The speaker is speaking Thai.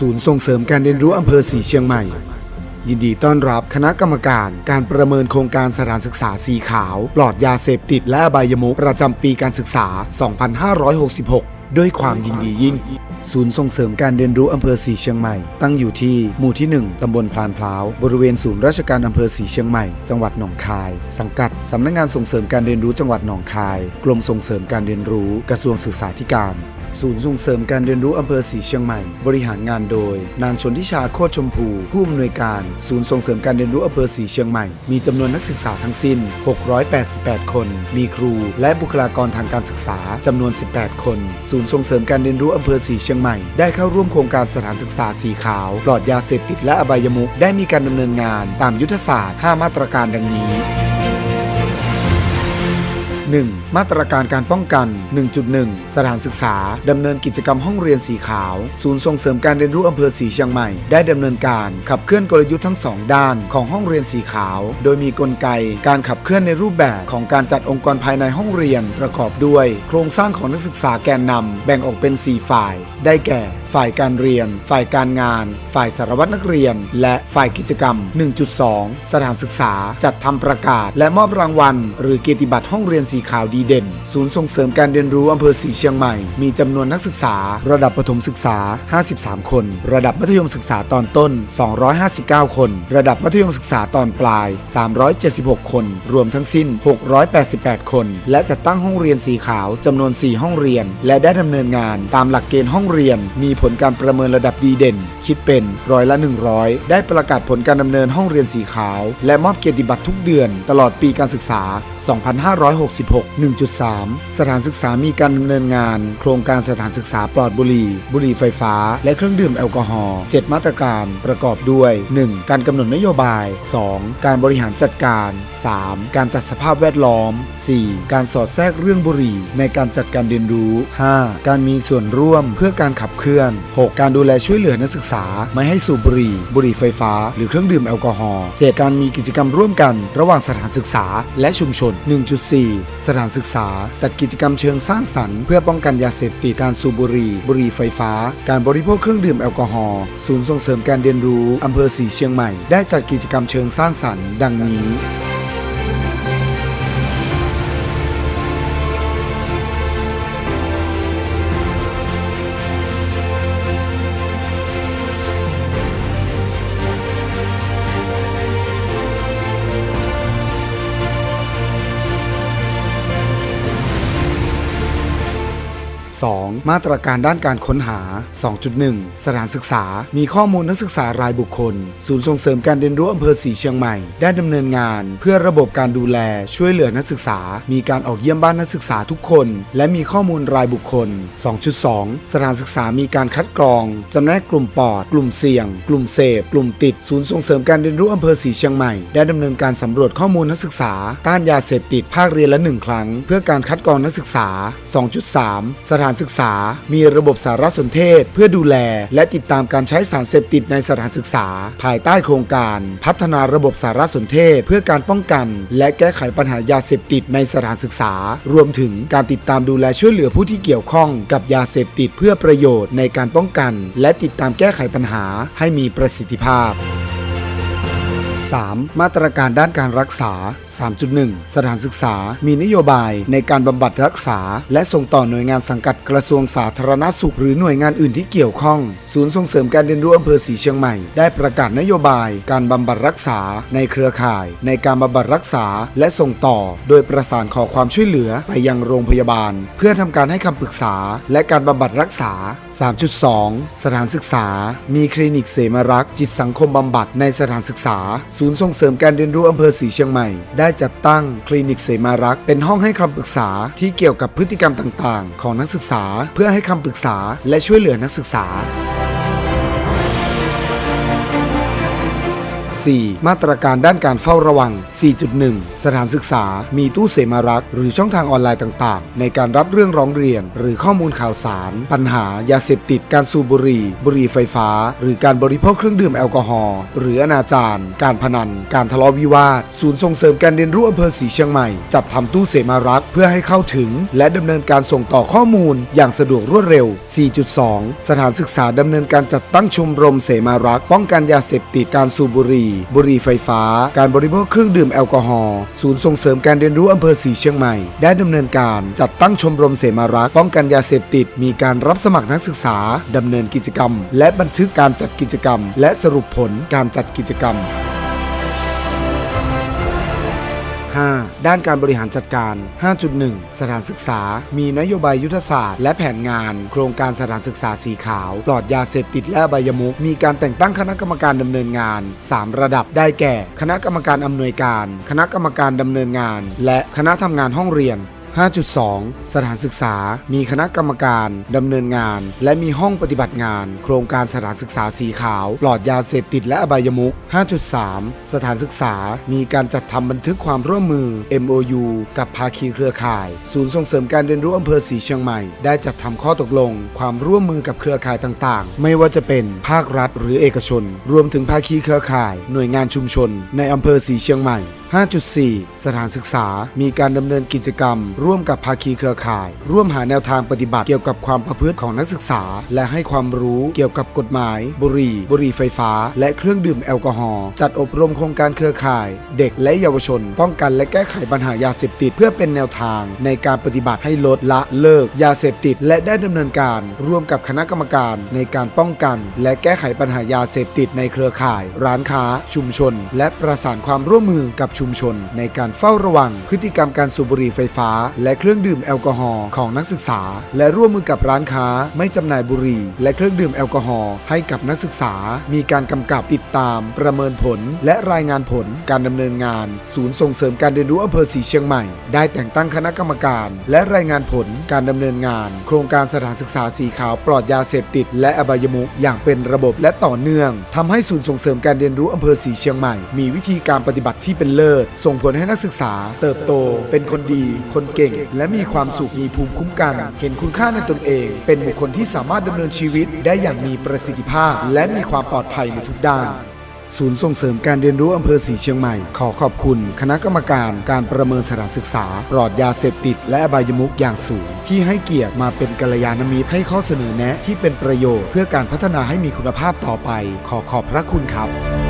ศูนย์ส่งเสริมการเรียนรู้อำเภอสีเชียงใหม่ ยินดีต้อนรับคณะกรรมการการประเมินโครงการสถานศึกษาสีขาว ปลอดยาเสพติดและอบายมุกประจำปีการศึกษา 2566 ด้วยความยินดียิ่ง ศูนย์ส่งเสริมการเรียนรู้อำเภอสีเชียงใหม่ ตั้งอยู่ที่หมู่ที่ 1 ตำบลพลานพร้าว บริเวณศูนย์ราชการอำเภอสีเชียงใหม่ จังหวัดหนองคาย สังกัดสำนักงานส่งเสริมการเรียนรู้จังหวัดหนองคาย กรมส่งเสริมการเรียนรู้กระทรวงศึกษาธิการ ศูนย์ส่งเสริมการเรียนรู้อำเภอสีเชียงใหม่ บริหารงานโดย นางชนทิชาโคตรชมพู ผู้อำนวยการ ศูนย์ส่งเสริมการเรียนรู้อำเภอสีเชียงใหม่ มีจำนวนนักศึกษาทั้งสิ้น 688 คน มีครู และบุคลากรทางการศึกษาจำนวน 18 คน ศูนย์ส่งเสริมการเรียนรู้อำเภอสีเชียงใหม่ ได้เข้าร่วมโครงการสถานศึกษาสีขาว ปลอดยาเสพติดและอบายมุขได้มีการดำเนินงาน ตามยุทธศาสตร์ 5 มาตรการดังนี้ 1. มาตรการการป้องกัน 1.1 สถานศึกษา ดำเนินกิจกรรมห้องเรียนสีขาว ศูนย์ส่งเสริมการเรียนรู้อำเภอสีเชียงใหม่ ได้ดำเนินการขับเคลื่อนกลยุทธ์ทั้งสองด้านของห้องเรียนสีขาว โดยมีกลไกการขับเคลื่อนในรูปแบบของการจัดองค์กรภายในห้องเรียน ประกอบด้วย โครงสร้างของนักศึกษาแกนนำแบ่งออกเป็น 4 ฝ่าย ได้แก่ ฝ่ายการเรียน ฝ่ายการงาน ฝ่ายสารวัตรนักเรียน และฝ่ายกิจกรรม 1.2 สถานศึกษา จัดทำประกาศ และมอบรางวัล หรือเกียรติบัตรห้องเรียนสีข่าวดีเด่น ศูนย์ส่งเสริมการเรียนรู้อำเภอสีเชียงใหม่ มีจำนวนนักศึกษา ระดับประถมศึกษา 53 คน ระดับมัธยมศึกษาตอนต้น 259 คน ระดับมัธยมศึกษาตอนปลาย 376 คน รวมทั้งสิ้น 688 คน และจัดตั้งห้องเรียนสีขาวจำนวน 4 ห้องเรียน และได้ดำเนินงานตามหลักเกณฑ์ห้องเรียน มีผลการประเมินระดับดีเด่น คิดเป็นร้อยละ 100 ได้ประกาศผลการดำเนินห้องเรียนสีขาว และมอบเกียรติบัตรทุกเดือน ตลอดปีการศึกษา 2566 1.3 สถานศึกษามีการดำเนินงาน โครงการสถานศึกษาปลอดบุหรี่ บุหรี่ไฟฟ้า และเครื่องดื่มแอลกอฮอล์ 7 มาตรการประกอบด้วย 1. การกำหนดนโยบาย 2. การบริหารจัดการ 3. การจัดสภาพแวดล้อม 4. การสอดแทรกเรื่องบุหรี่ ในการจัดการเรียนรู้ 5. การมีส่วนร่วมเพื่อการขับเคลื่อน 6. การดูแลช่วยเหลือนักศึกษา ไม่ให้สูบบุหรี่ บุหรี่ไฟฟ้า หรือเครื่องดื่มแอลกอฮอล์ 7. การมีกิจกรรมร่วมกัน ระหว่างสถานศึกษาและชุมชน 1.4สถานศึกษา จัดกิจกรรมเชิงสร้างสรรค์เพื่อป้องกันยาเสพติดการสูบบุหรี่ บุหรี่ไฟฟ้า การบริโภคเครื่องดื่มแอลกอฮอล์ศูนย์ส่งเสริมการเรียนรู้อำเภอสีเชียงใหม่ ได้จัดกิจกรรมเชิงสร้างสรรค์ ดังนี้ 2. มาตรการด้านการค้นหา 2.1 สถานศึกษา มีข้อมูลนักศึกษารายบุคคล ศูนย์ส่งเสริมการเรียนรู้อำเภอสีเชียงใหม่ ได้ดำเนินงาน เพื่อระบบการดูแลช่วยเหลือนักศึกษา มีการออกเยี่ยมบ้านนักศึกษาทุกคน และมีข้อมูลรายบุคคล 2.2 สถานศึกษามีการคัดกรองจำแนกกลุ่มปอด กลุ่มเสี่ยง กลุ่มเสพ กลุ่มติด ศูนย์ส่งเสริมการเรียนรู้อำเภอสีเชียงใหม่ ได้ดำเนินการสำรวจข้อมูลนักศึกษาต้านยาเสพติดภาคเรียนละหนึ่งครั้ง เพื่อการคัดกรองนักศึกษา 2.3 สถานานศึกษา มีระบบสารสนเทศ เพื่อดูแล และติดตามการใช้สารเสพติดในสถานศึกษา ภายใต้โครงการ พัฒนาระบบสารสนเทศ เพื่อการป้องกัน และแก้ไขปัญหายาเสพติดในสถานศึกษา รวมถึงการติดตามดูแลช่วยเหลือผู้ที่เกี่ยวข้องกับยาเสพติดเพื่อประโยชน์ในการป้องกัน และติดตามแก้ไขปัญหาให้มีประสิทธิภาพ 3. มาตรการด้านการรักษา 3.1 สถานศึกษา มีนโยบายในการบำบัดรักษา และส่งต่อหน่วยงานสังกัดกระทรวงสาธารณสุข หรือหน่วยงานอื่นที่เกี่ยวข้อง ศูนย์ส่งเสริมการเรียนรู้อำเภอศรีเชียงใหม่ ได้ประกาศนโยบาย การบำบัดรักษา ในเครือข่าย ในการบำบัดรักษาและส่งต่อ โดยประสานขอความช่วยเหลือไปยังโรงพยาบาล เพื่อทำการให้คำปรึกษา และการบำบัดรักษา 3.2 สถานศึกษา มีคลินิกเสมารักจิตสังคมบำบัดในสถานศึกษาศูนย์ส่งเสริมการเรียนรู้อำเภอศรีเชียงใหม่ ได้จัดตั้งคลินิกเสมารักษ์เป็นห้องให้คำปรึกษาที่เกี่ยวกับพฤติกรรมต่างๆ ของนักศึกษา เพื่อให้คำปรึกษาและช่วยเหลือนักศึกษา 4. มาตรการด้านการเฝ้าระวัง 4.1 สถานศึกษา มีตู้เสมารักหรือช่องทางออนไลน์ต่างๆ ในการรับเรื่องร้องเรียน หรือข้อมูลข่าวสาร ปัญหายาเสพติด การสูบบุหรี่ บุหรี่ไฟฟ้า หรือการบริโภคเครื่องดื่มแอลกอฮอล์หรืออนาจารการพนัน การทะเลาะวิวาท ศูนย์ส่งเสริมการเรียนรู้อำเภอศรีเชียงใหม่ จัดทำตู้เสมารักเพื่อให้เข้าถึง และดำเนินการส่งต่อข้อมูล อย่างสะดวกรวดเร็ว 4.2 สถานศึกษาดำเนินการจัดตั้งชมรมเสมารักป้องกันยาเสพติดการสูบบุหรี่บุหรี่ไฟฟ้า การบริโภคเครื่องดื่มแอลกอฮอล์ศูนย์ส่งเสริมการเรียนรู้อำเภอสีเชียงใหม่ ได้ดำเนินการจัดตั้งชมรมเสมารักป้องกันยาเสพติด มีการรับสมัครนักศึกษาดำเนินกิจกรรม และบันทึกการจัดกิจกรรม และสรุปผลการจัดกิจกรรม 5. ด้านการบริหารจัดการ 5.1 สถานศึกษา มีนโยบายยุทธศาสตร์ และแผนงาน โครงการสถานศึกษาสีขาว ปลอดยาเสพติดและใบยมุก มีการแต่งตั้งคณะกรรมการดำเนินงาน 3 ระดับได้แก่ คณะกรรมการอำนวยการ คณะกรรมการดำเนินงาน และคณะทำงานห้องเรียน 5.2 สถานศึกษา มีคณะกรรมการดำเนินงาน และมีห้องปฏิบัติงาน โครงการสถานศึกษาสีขาว ปลอดยาเสพติดและอบายมุข5.3 สถานศึกษา มีการจัดทำบันทึกความร่วมมือ MOU กับภาคีเครือข่าย ศูนย์ส่งเสริมการเรียนรู้อำเภอศรีเชียงใหม่ ได้จัดทำข้อตกลง ความร่วมมือกับเครือข่ายต่างๆ ไม่ว่าจะเป็นภาครัฐหรือเอกชน รวมถึงภาคีเครือข่าย หน่วยงานชุมชน ในอำเภอศรีเชียงใหม่ 5.4 สถานศึกษา มีการดำเนินกิจกรรม ร่วมกับภาคีเครือข่าย ร่วมหาแนวทางปฏิบัติเกี่ยวกับความประพฤติของนักศึกษา และให้ความรู้เกี่ยวกับกฎหมาย บุหรี่ บุหรี่ไฟฟ้า และเครื่องดื่มแอลกอฮอล์จัดอบรมโครงการเครือข่าย เด็กและเยาวชน ป้องกันและแก้ไขปัญหายาเสพติดเพื่อเป็นแนวทาง ในการปฏิบัติให้ลดละเลิก ยาเสพติด และได้ดำเนินการ ร่วมกับคณะกรรมการในการป้องกัน และแก้ไขปัญหายาเสพติดในเครือข่าย ร้านค้า ชุมชน และประสานความร่วมมือกับชุมชน ในการเฝ้าระวังพฤติกรรมการสูบบุหรี่ไฟฟ้า และเครื่องดื่มแอลกอฮอล์ของนักศึกษา และร่วมมือกับร้านค้า ไม่จำหน่ายบุหรี่ และเครื่องดื่มแอลกอฮอล์ให้กับนักศึกษา มีการกำกับติดตาม ประเมินผล และรายงานผลการดำเนินงาน ศูนย์ส่งเสริมการเรียนรู้อำเภอศรีเชียงใหม่ ได้แต่งตั้งคณะกรรมการ และรายงานผลการดำเนินงาน โครงการสถานศึกษาสีขาวปลอดยาเสพติด และอบายมุขอย่างเป็นระบบและต่อเนื่องทำให้ศูนย์ส่งเสริมการเรียนรู้อำเภอศรีเชียงใหม่ มีวิธีการปฏิบัติที่เป็นเลิศส่งผลให้นักศึกษา เติบโต เป็นคนดี คนเก่ง และมีความสุขมีภูมิคุ้มกัน เห็นคุณค่าในตนเอง เป็นบุคคลที่สามารถดำเนินชีวิตได้อย่างมีประสิทธิภาพ และมีความปลอดภัยในทุกด้านศูนย์ส่งเสริมการเรียนรู้อำเภอศรีเชียงใหม่ ขอขอบคุณ คณะกรรมการการประเมินสถานศึกษา ปลอดยาเสพติด และอบายมุขอย่างสูง ที่ให้เกียรติมาเป็นกัลยาณมิตรให้ข้อเสนอแนะที่เป็นประโยชน์ เพื่อการพัฒนาให้มีคุณภาพต่อไป ขอขอบพระคุณครับ